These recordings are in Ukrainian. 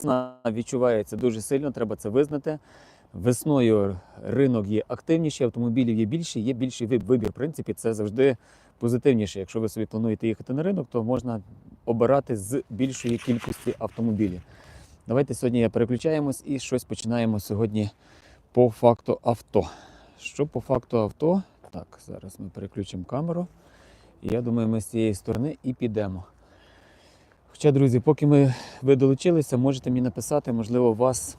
Весна відчувається дуже сильно, треба це визнати. Весною ринок є активніший, автомобілів є більше, є більший вибір. В принципі, це завжди позитивніше. Якщо ви собі плануєте їхати на ринок, то можна обирати з більшої кількості автомобілів. Давайте сьогодні переключаємось і щось починаємо сьогодні по факту авто. Що по факту авто? Так, зараз ми переключимо камеру. Я думаю, ми з цієї сторони і підемо. Хоча, друзі, поки ми, ви долучилися, можете мені написати, можливо, вас,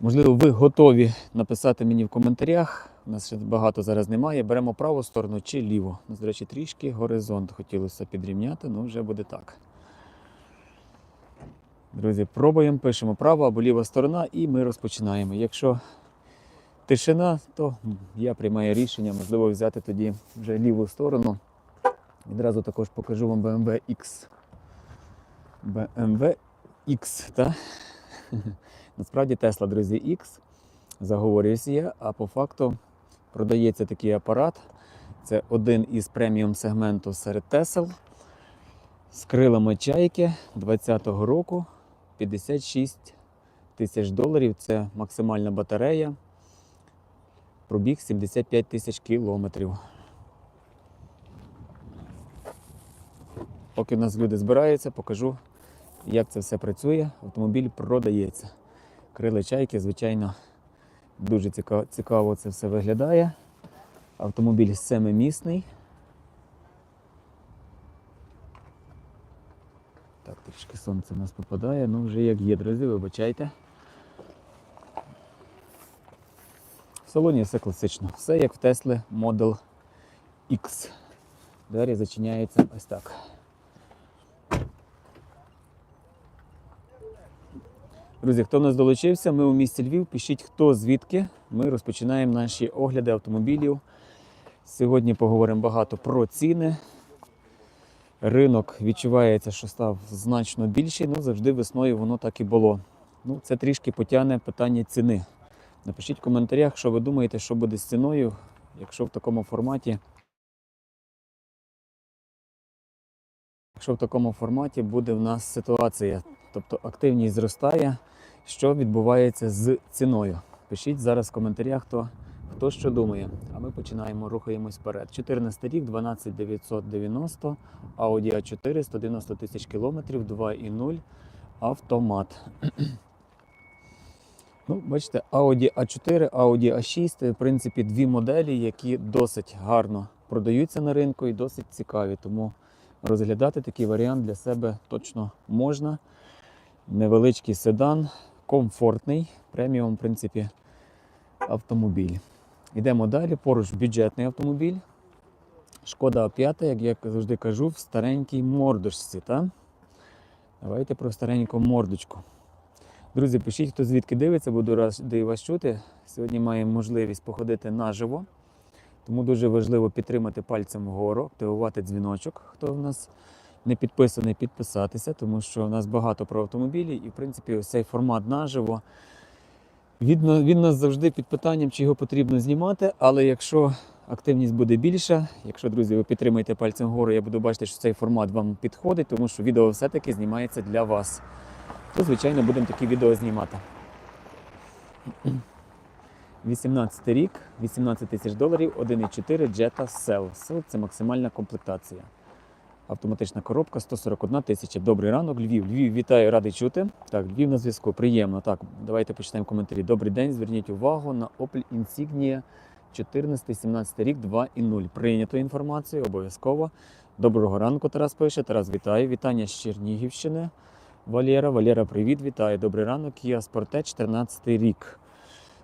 можливо, ви готові написати мені в коментарях. У нас ще багато зараз немає. Беремо праву сторону чи ліву. До речі, трішки горизонт хотілося підрівняти, ну вже буде так. Друзі, пробуємо, пишемо права або ліва сторона, і ми розпочинаємо. Якщо тишина, то я приймаю рішення, можливо, взяти тоді вже ліву сторону. Відразу також покажу вам BMW X. BMW X, так? Насправді Tesla, друзі, X. Заговорююся я, а по факту продається такий апарат. Це один із преміум сегменту серед Tesla. З крилами чайки 20-го року 56 тисяч доларів. Це максимальна батарея. Пробіг 75 тисяч кілометрів. Поки в нас люди збираються, покажу, як це все працює. Автомобіль продається. Крили чайки, звичайно, дуже цікаво, цікаво це все виглядає. Автомобіль семимісний. Так, трішки сонце в нас попадає, ну вже як є, друзі, вибачайте. В салоні все класично. Все як в Tesla Model X. Двері зачиняються ось так. Друзі, хто в нас долучився, ми у місті Львів. Пишіть, хто звідки. Ми розпочинаємо наші огляди автомобілів. Сьогодні поговоримо багато про ціни. Ринок відчувається, що став значно більший, ну завжди весною воно так і було. Ну, це трішки потягне питання ціни. Напишіть в коментарях, що ви думаєте, що буде з ціною, якщо в такому форматі. Якщо в такому форматі буде в нас ситуація, тобто активність зростає, що відбувається з ціною. Пишіть зараз в коментарях, хто, хто що думає. А ми починаємо, рухаємось вперед. 14 рік, 12990, Audi A4, 190 тисяч кілометрів, 2.0, автомат. Ну, бачите, Audi A4, Audi A6 в принципі, дві моделі, які досить гарно продаються на ринку і досить цікаві. Тому розглядати такий варіант для себе точно можна. Невеличкий седан, комфортний, преміум, в принципі, автомобіль. Йдемо далі. Поруч бюджетний автомобіль. Шкода А5, як я завжди кажу, в старенькій мордочці. Та? Давайте про стареньку мордочку. Друзі, пишіть, хто звідки дивиться, буду радий вас чути. Сьогодні маємо можливість походити наживо. Тому дуже важливо підтримати пальцем вгору, активувати дзвіночок, хто в нас не підписаний, підписатися, тому що в нас багато про автомобілі, і в принципі ось цей формат наживо. Він, він нас завжди під питанням, чи його потрібно знімати, але якщо активність буде більша, якщо, друзі, ви підтримаєте пальцем вгору, я буду бачити, що цей формат вам підходить, тому що відео все-таки знімається для вас. То, звичайно, будемо такі відео знімати. 18 рік, 18 тисяч доларів, 1,4 Jetta Cell. Cell – це максимальна комплектація. Автоматична коробка 141 тисяча. Добрий ранок, Львів. Львів, вітаю, радий чути. Так, Львів на зв'язку. Приємно. Так, давайте почитаємо коментарі. Добрий день. Зверніть увагу на Opel Insignia 14-17 рік 2.0. Прийнято інформацію, обов'язково. Доброго ранку, Тарас пише. Тарас, вітаю. Вітання з Чернігівщини. Валера, Валера, привіт, вітаю. Добрий ранок. Kia Sportage 14 рік.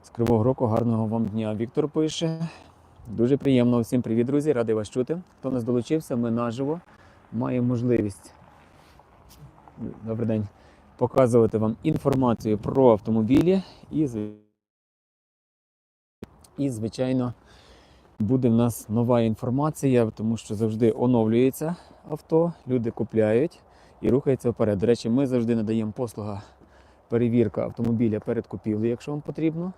З Кривого Року гарного вам дня. Віктор пише. Дуже приємно. Всім привіт, друзі. Радий вас чути. Хто нас долучився, ми наживо маємо можливість. Добрий день. Показувати вам інформацію про автомобілі і, і звичайно, буде в нас нова інформація, тому що завжди оновлюється авто, люди купляють і рухаються вперед. До речі, ми завжди надаємо послуга перевірка автомобіля перед купівлею, якщо вам потрібно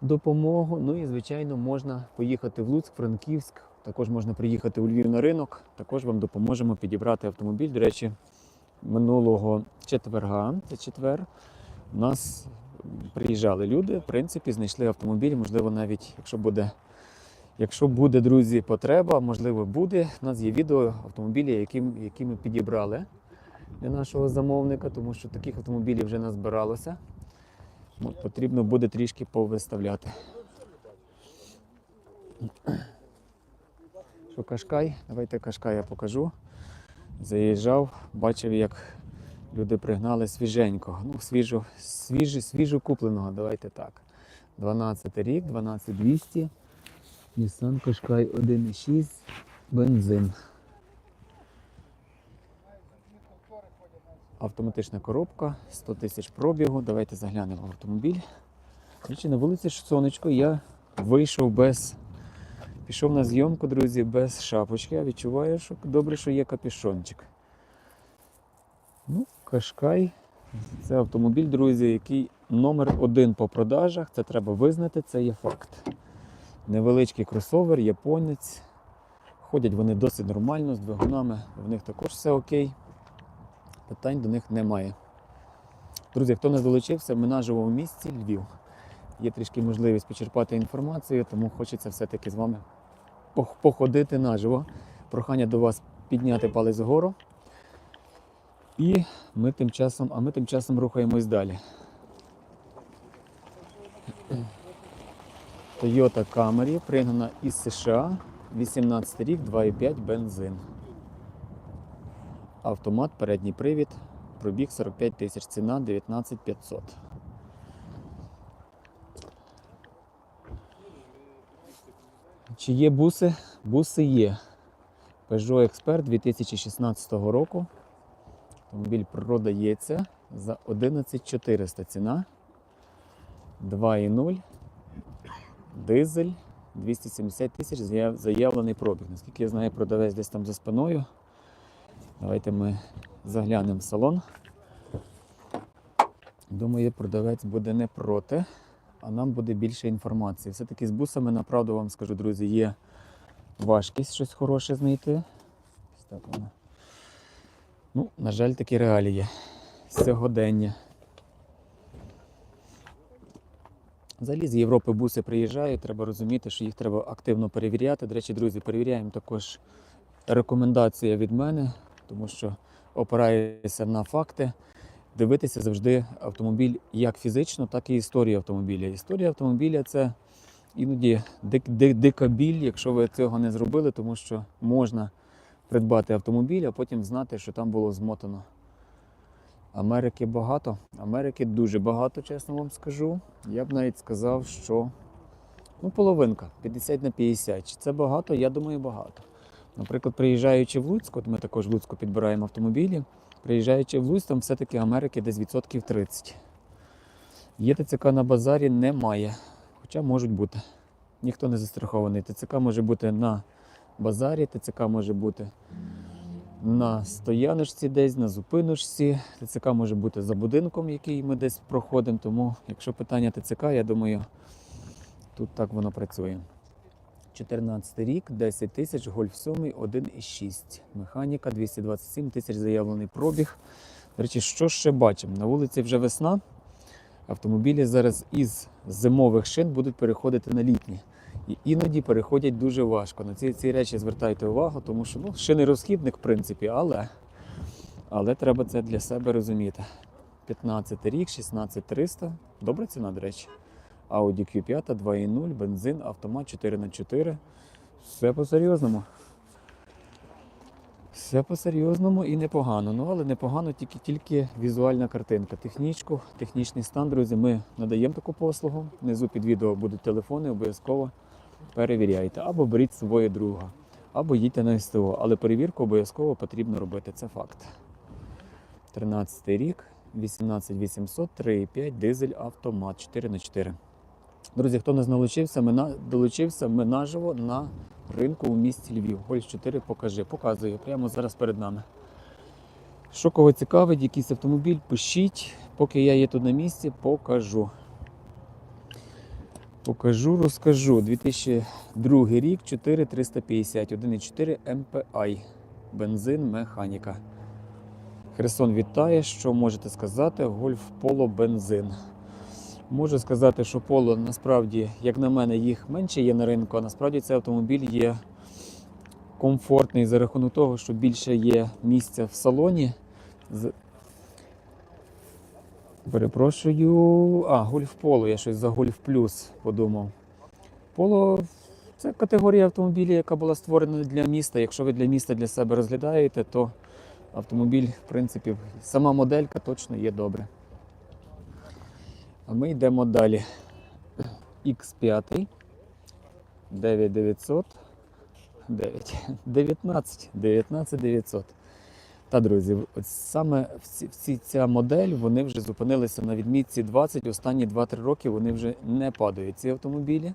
допомогу. Ну і, звичайно, можна поїхати в Луцьк, Франківськ. Також можна приїхати у Львів на ринок. Також вам допоможемо підібрати автомобіль. До речі, минулого четверга, це четвер, у нас приїжджали люди, в принципі, знайшли автомобіль, можливо, навіть якщо буде. Якщо буде, друзі, потреба, можливо, буде. У нас є відео автомобілі, які, які ми підібрали для нашого замовника, тому що таких автомобілів вже назбиралося. Потрібно буде трішки повиставляти. Що Кашкай? Давайте Кашкай я покажу. Заїжджав, бачив, як люди пригнали свіженького. Ну, свіжо, свіжо, свіжо купленого, давайте так. 12 рік, 12200. Nissan Qashqai 1.6, бензин. Автоматична коробка, 100 тисяч пробігу. Давайте заглянемо в автомобіль. Речі, на вулиці сонечко я вийшов без. Пішов на зйомку, друзі, без шапочки. Я відчуваю, що добре, що є капюшончик. Ну, Кашкай. Це автомобіль, друзі, який номер один по продажах. Це треба визнати, це є факт. Невеличкий кросовер, японець. Ходять вони досить нормально, з двигунами. В них також все окей. Питань до них немає. Друзі, хто не долучився, ми наживо в місті Львів. Є трішки можливість почерпати інформацію, тому хочеться все-таки з вами походити наживо. Прохання до вас підняти палець вгору. І ми тим часом, а ми тим часом рухаємось далі. Toyota Camry пригнана із США, 18 рік, 2,5 бензин. Автомат, передній привід, пробіг 45 тисяч, ціна 19 500. Чи є буси? Буси є. Peugeot Expert 2016 року. Автомобіль продається за 11400 ціна. 2,0. Дизель 270 тисяч заяв- заявлений пробіг. Наскільки я знаю, продавець десь там за спиною. Давайте ми заглянемо в салон. Думаю, продавець буде не проти, а нам буде більше інформації. Все-таки з бусами, направду вам скажу, друзі, є важкість щось хороше знайти. Так воно. Ну, на жаль, такі реалії. Сьогодення. Взагалі з Європи буси приїжджають, треба розуміти, що їх треба активно перевіряти. До речі, друзі, перевіряємо також рекомендація від мене, тому що опираюся на факти. Дивитися завжди автомобіль як фізично, так і історію автомобіля. Історія автомобіля це іноді дик, дик, дика біль, якщо ви цього не зробили, тому що можна придбати автомобіль, а потім знати, що там було змотано. Америки багато. Америки дуже багато, чесно вам скажу. Я б навіть сказав, що ну, половинка, 50 на 50. Чи це багато? Я думаю, багато. Наприклад, приїжджаючи в Луцьк, от ми також в Луцьку підбираємо автомобілі. Приїжджаючи в Луцьк, там все-таки Америки десь відсотків 30. Є ТЦК на базарі, немає. Хоча можуть бути. Ніхто не застрахований. ТЦК може бути на базарі, ТЦК може бути на стояночці десь, на зупиночці. ТЦК може бути за будинком, який ми десь проходимо. Тому, якщо питання ТЦК, я думаю, тут так воно працює. 14 рік, 10 тисяч, гольф 7, 1,6. Механіка, 227 тисяч заявлений пробіг. До речі, що ще бачимо? На вулиці вже весна. Автомобілі зараз із зимових шин будуть переходити на літні. І іноді переходять дуже важко. На ці, ці речі звертайте увагу, тому що ну, шиний розхідник, в принципі, але, але треба це для себе розуміти. 15 рік, 16300. Добра ціна, до речі. Audi Q5 2.0, бензин, автомат 4х4. Все по-серйозному. Все по-серйозному і непогано. Ну, але непогано тільки, тільки візуальна картинка. Технічку, технічний стан, друзі, ми надаємо таку послугу. Внизу під відео будуть телефони, обов'язково перевіряйте. Або беріть з собою друга, або їдьте на СТО. Але перевірку обов'язково потрібно робити. Це факт. 13 рік, 18800, 3,5, дизель, автомат 4 на 4 Друзі, хто не долучився, ми долучився, ми наживо на ринку у місті Львів. Гольф 4 покажи, показую прямо зараз перед нами. Що кого цікавить, якийсь автомобіль, пишіть. Поки я є тут на місці, покажу. Покажу, розкажу. 2002 рік, 4350, 1,4 MPI. Бензин, механіка. Херсон вітає. Що можете сказати? Гольф Поло бензин. Можу сказати, що поло насправді, як на мене, їх менше є на ринку, а насправді цей автомобіль є комфортний за рахунок того, що більше є місця в салоні. Перепрошую. А, гольф поло, я щось за гольф плюс подумав. Поло це категорія автомобілів, яка була створена для міста. Якщо ви для міста для себе розглядаєте, то автомобіль, в принципі, сама моделька точно є добре. А ми йдемо далі. X5 9900 9 19 19 900. Та, друзі, от саме всі ця модель вони вже зупинилися на відмітці 20. Останні 2-3 роки вони вже не падають. Ці автомобілі.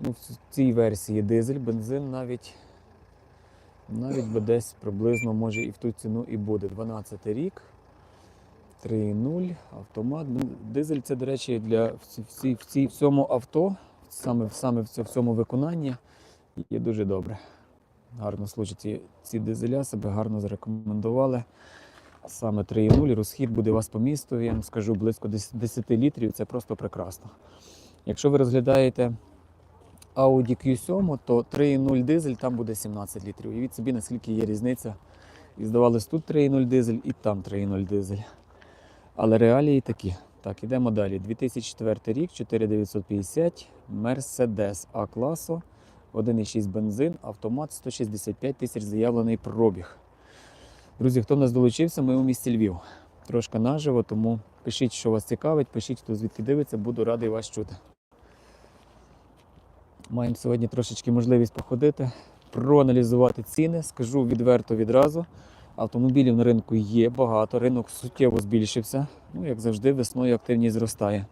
Ну, в цій версії дизель, бензин навіть, навіть би десь приблизно може і в ту ціну і буде. 12 рік. 3.0, автомат. Ну, Дизель це, до речі, для в, в, цьому авто, саме, саме в, цьому виконанні, є дуже добре. Гарно служать ці, дизеля, себе гарно зарекомендували. Саме 3.0, розхід буде у вас по місту, я вам скажу, близько 10 10 літрів, це просто прекрасно. Якщо ви розглядаєте Audi Q7, то 3.0 дизель там буде 17 літрів. Уявіть собі, наскільки є різниця. І здавалось, тут 3.0 дизель і там 3.0 дизель. Але реалії такі. Так, ідемо далі. 2004 рік, 4950, Mercedes А класу, 1,6 бензин, автомат 165 тисяч заявлений пробіг. Друзі, хто в нас долучився, ми у місті Львів. Трошки наживо, тому пишіть, що вас цікавить, пишіть, хто звідки дивиться, буду радий вас чути. Маємо сьогодні трошечки можливість походити, проаналізувати ціни. Скажу відверто відразу. Автомобілів на ринку є багато, ринок суттєво збільшився. Ну, як завжди, весною активність зростає.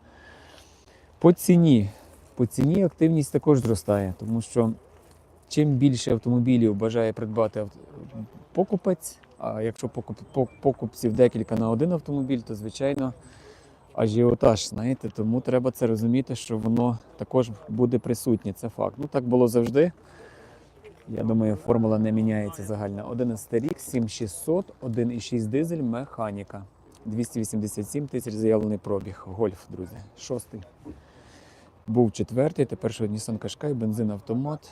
По ціні. По ціні активність також зростає, тому що чим більше автомобілів бажає придбати покупець, а якщо покупців декілька на один автомобіль, то звичайно ажіотаж, знаєте, тому треба це розуміти, що воно також буде присутнє. Це факт. Ну так було завжди. Я думаю, формула не міняється загальна. 11 рік, 7600, 1,6 дизель, механіка. 287 тисяч заявлений пробіг. Гольф, друзі. Шостий. Був четвертий, тепер що Nissan Qashqai, бензин автомат.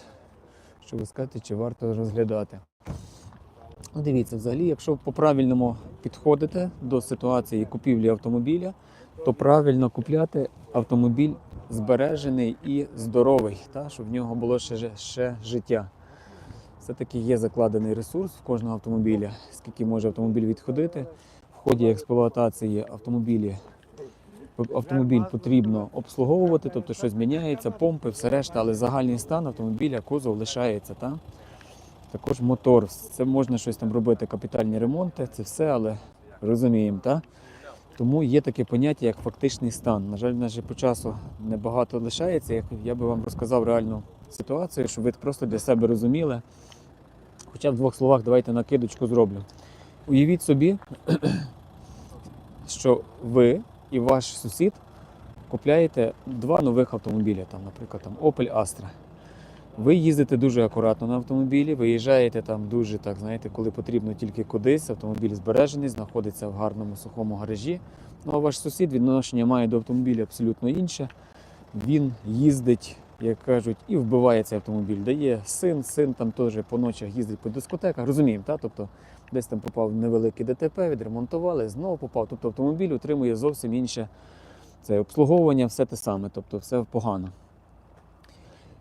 Що ви скажете, чи варто розглядати? Ну, дивіться, взагалі, якщо по правильному підходите до ситуації купівлі автомобіля, то правильно купляти автомобіль збережений і здоровий, та, щоб в нього було ще, ще життя. Все-таки є закладений ресурс в кожного автомобіля, скільки може автомобіль відходити. В ході експлуатації автомобілі, автомобіль потрібно обслуговувати, тобто щось міняється, помпи, все решта, але загальний стан автомобіля, кузов лишається. Та? Також мотор. Це можна щось там робити, капітальні ремонти, це все, але розуміємо. Та? Тому є таке поняття, як фактичний стан. На жаль, в нас же по часу небагато лишається. Я- би вам розказав реальну ситуацію, щоб ви просто для себе розуміли. Хоча в двох словах давайте накидочку зроблю. Уявіть собі, що ви і ваш сусід купляєте два нових автомобіля, там, наприклад, там Opel Astra. Ви їздите дуже акуратно на автомобілі, виїжджаєте там дуже, так знаєте, коли потрібно тільки кудись, автомобіль збережений, знаходиться в гарному сухому гаражі. Ну а ваш сусід відношення має до автомобіля абсолютно інше. Він їздить, як кажуть, і вбиває цей автомобіль. Дає син, син там теж по ночах їздить по дискотеках. Розуміємо, та? тобто десь там попав невеликий ДТП, відремонтували, знову попав. Тобто автомобіль отримує зовсім інше це обслуговування, все те саме, тобто все погано.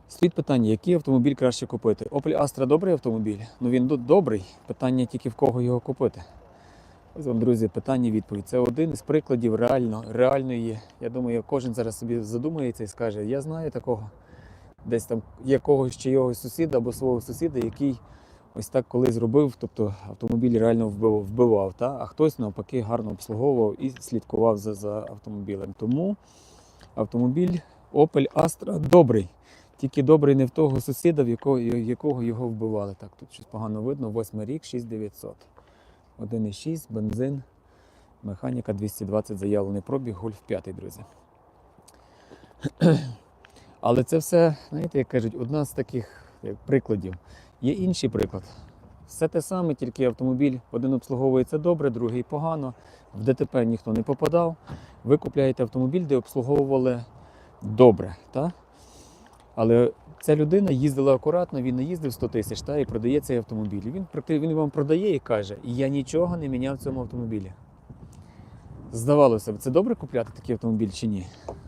Стоїть питання, який автомобіль краще купити? Opel Astra добрий автомобіль? Ну він добрий. Питання тільки в кого його купити. Ось вам, друзі, питання відповідь. Це один із прикладів реально, реальної. Я думаю, кожен зараз собі задумається і скаже, я знаю такого десь там якогось чи його сусіда або свого сусіда, який ось так колись зробив, тобто автомобіль реально вбивав, вбивав та? а хтось навпаки гарно обслуговував і слідкував за, за автомобілем. Тому автомобіль Opel Astra добрий. Тільки добрий не в того сусіда, в якого, якого його вбивали. Так, тут щось погано видно. Восьмий рік, 6900. 1,6, бензин, механіка 220 заявлений пробіг, гольф 5, друзі. Але це все, знаєте, як кажуть, одна з таких прикладів. Є інший приклад. Все те саме, тільки автомобіль один обслуговується добре, другий погано. В ДТП ніхто не попадав. Ви купляєте автомобіль, де обслуговували добре. Та? Але ця людина їздила акуратно, він не їздив 100 тисяч та, і продає цей автомобіль. Він, він вам продає і каже, я нічого не міняв в цьому автомобілі. Здавалося б, це добре купляти такий автомобіль чи ні?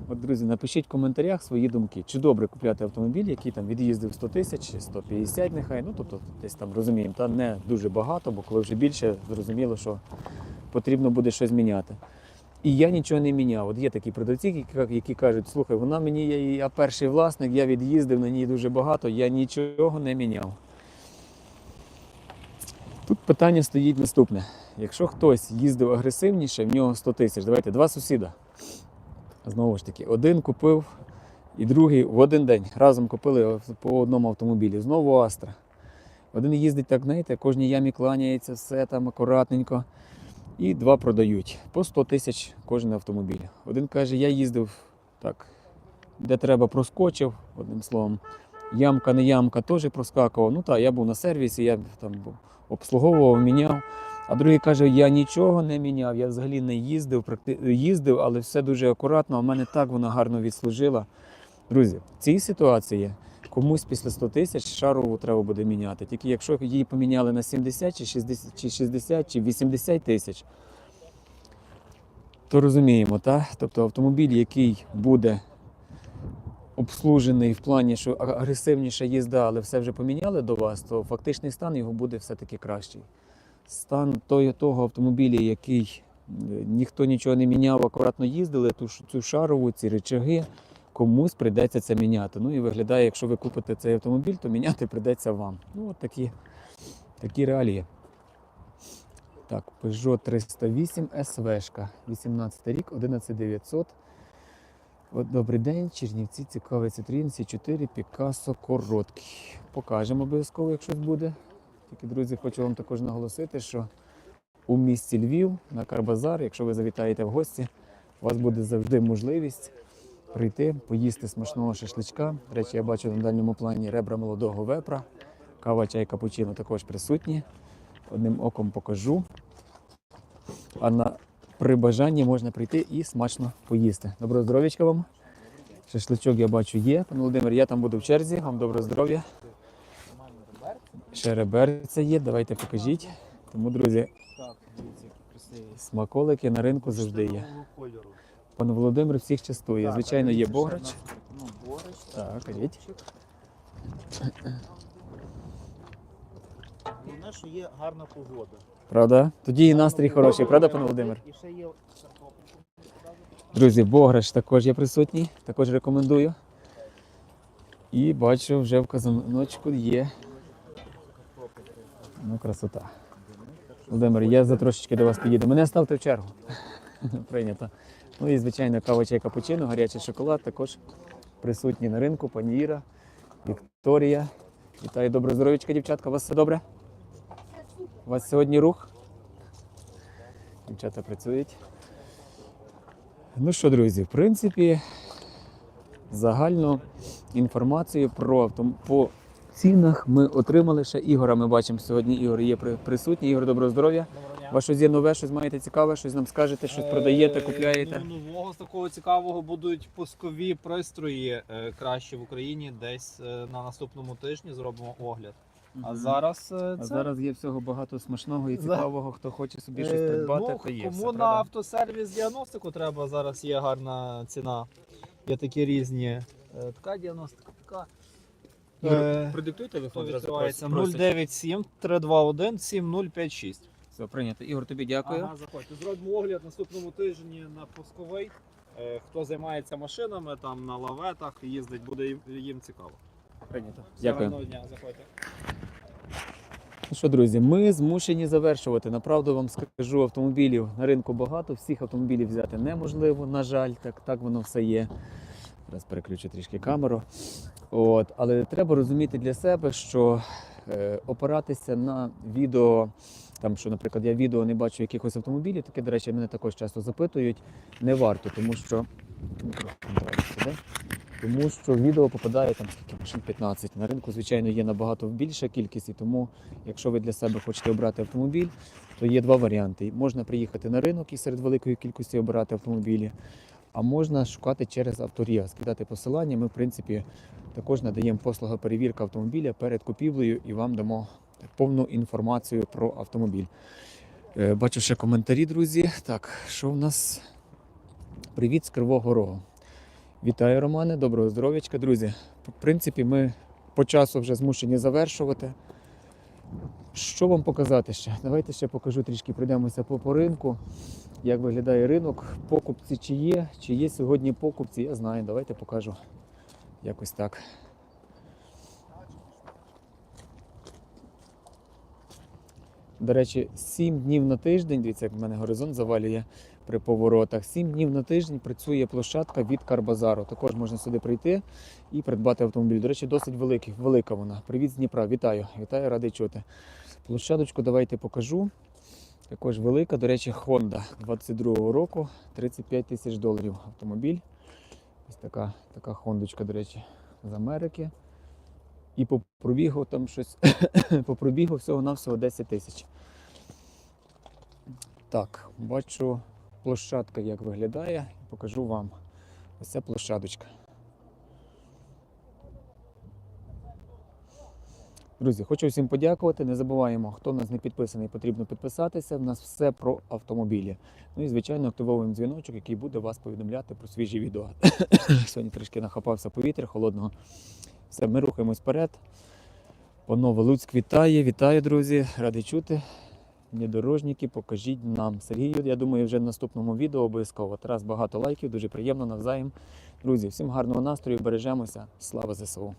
От, друзі, напишіть в коментарях свої думки, чи добре купляти автомобіль, який там від'їздив 100 тисяч, 150 нехай, ну тобто десь там розуміємо, та не дуже багато, бо коли вже більше, зрозуміло, що потрібно буде щось міняти. І я нічого не міняв. От є такі продавці, які, кажуть, слухай, вона мені, я перший власник, я від'їздив на ній дуже багато, я нічого не міняв. Тут питання стоїть наступне. Якщо хтось їздив агресивніше, в нього 100 тисяч, давайте два сусіда. Знову ж таки, один купив і другий в один день разом купили по одному автомобілі. Знову Астра. Один їздить так, знаєте, кожній ямі кланяється, все там акуратненько. І два продають по 100 тисяч кожен автомобіль. Один каже, я їздив так, де треба, проскочив, одним словом. Ямка, не ямка, теж проскакував. Ну так, я був на сервісі, я там був, обслуговував, міняв. А другий каже, я нічого не міняв, я взагалі не їздив, їздив, але все дуже акуратно, а в мене так вона гарно відслужила. Друзі, в цій ситуації комусь після 100 тисяч шарову треба буде міняти. Тільки якщо її поміняли на 70 чи 60 чи, 60, чи 80 тисяч, то розуміємо, так? Тобто автомобіль, який буде обслужений в плані, що агресивніша їзда, але все вже поміняли до вас, то фактичний стан його буде все-таки кращий. Стан того автомобіля, який е, ніхто нічого не міняв, акуратно їздили, ту, цю шарову, ці речаги, комусь прийдеться це міняти. Ну і виглядає, якщо ви купите цей автомобіль, то міняти прийдеться вам. Ну, от такі, такі реалії. Так, Peugeot 308 SV, 18 рік, 11900. От добрий день, Чернівці, цікавий Citroen C4, Picasso короткий. Покажемо обов'язково, якщо буде. Тільки, друзі, хочу вам також наголосити, що у місті Львів на Карбазар, якщо ви завітаєте в гості, у вас буде завжди можливість прийти, поїсти смачного шашличка. До речі, я бачу на дальньому плані ребра молодого вепра, кава, чай, капучино також присутні. Одним оком покажу. А на при бажанні можна прийти і смачно поїсти. Доброго здоров'ячка вам. Шашличок я бачу є. Пане Володимир, я там буду в черзі. Вам доброго здоров'я. Ще реберця є, давайте покажіть. Тому, друзі, смаколики на ринку завжди є. Пан Володимир всіх частує. Звичайно, є Ну, бограч. Так, кажіть. Головне, що є гарна погода. Правда? Тоді і настрій хороший, правда, пане Володимир? Друзі, бограч також є присутній, також рекомендую. І бачу, вже в казаночку є. Ну, красота. Володимир, я за трошечки до вас підійду. Мене ставте в чергу. Прийнято. Ну і, звичайно, кава чай капучино, гарячий шоколад також присутні на ринку. Пані Іра, Вікторія. Вітаю, доброго здоров'ячка, дівчатка. У вас все добре? У вас сьогодні рух? Дівчата працюють. Ну що, друзі, в принципі, загальну інформацію про автом... по цінах ми отримали ще Ігора. Ми бачимо сьогодні. Ігор є при- присутній. Ігор, доброго здоров'я. Вас щось є нове, щось маєте цікаве, щось нам скажете, щось продаєте, Е, купляєте. Ну, нового з такого цікавого будуть пускові пристрої е, краще в Україні. Десь е, на наступному тижні зробимо огляд. А зараз е, А зараз є всього багато смачного і цікавого. Хто хоче собі щось Е, придбати, ну, то є. Кому все, на правда? автосервіс діагностику треба, зараз є гарна ціна. Є такі різні. е, Така діагностика, така. Ігор, Е, Продиктуйте То телефон. зразу відкривається просять. 097 321 7056. Все, прийнято. Ігор, тобі дякую. Ага, заходьте. Зробимо огляд наступному тижні на пусковий. Е, Хто займається машинами там на лаветах, їздить, буде їм, їм цікаво. Прийнято. Дякую. гарного дня, заходьте. Ну що, друзі, ми змушені завершувати. Направду вам скажу, автомобілів на ринку багато, всіх автомобілів взяти неможливо, на жаль, так, так воно все є. Зараз переключу трішки камеру. От, але треба розуміти для себе, що е, опиратися на відео, там, що, наприклад, я відео не бачу якихось автомобілів, таке, до речі, мене також часто запитують, не варто, тому що. Сюди. Тому що відео попадає там скільки машин 15. На ринку, звичайно, є набагато більша кількість, і тому, якщо ви для себе хочете обрати автомобіль, то є два варіанти. Можна приїхати на ринок і серед великої кількості обирати автомобілі, а можна шукати через авторія, скидати посилання. Ми, в принципі, також надаємо послугу перевірка автомобіля перед купівлею і вам дамо повну інформацію про автомобіль. Е, Бачу ще коментарі, друзі. Так, що в нас? Привіт з Кривого Рогу. Вітаю, Романе, доброго здоров'ячка, друзі. В принципі, ми по часу вже змушені завершувати. Що вам показати ще? Давайте ще покажу трішки, пройдемося по, по ринку. Як виглядає ринок, покупці чи є, чи є сьогодні покупці, я знаю. Давайте покажу якось так. До речі, 7 днів на тиждень, дивіться, як в мене горизонт завалює при поворотах. 7 днів на тиждень працює площадка від Карбазару. Також можна сюди прийти і придбати автомобіль. До речі, досить великий, велика вона. Привіт з Дніпра, вітаю, вітаю, радий чути. Площадочку давайте покажу. Також велика, до речі, Honda 22-го року, 35 тисяч доларів автомобіль. Ось така, така хондочка, до речі, з Америки. І по пробігу там щось по всього-навсього 10 тисяч. Так, бачу площадка, як виглядає. Покажу вам. Ось ця площадочка. Друзі, хочу всім подякувати. Не забуваємо, хто в нас не підписаний, потрібно підписатися. У нас все про автомобілі. Ну і, звичайно, активовуємо дзвіночок, який буде вас повідомляти про свіжі відео. Сьогодні трішки нахапався повітря холодного. Все, ми рухаємось вперед. Панове Луцьк вітає, вітаю, друзі. Радий чути. Недорожники, покажіть нам. Сергію, я думаю, вже в наступному відео обов'язково. Тарас багато лайків, дуже приємно навзаєм. Друзі, всім гарного настрою, бережемося. Слава ЗСУ!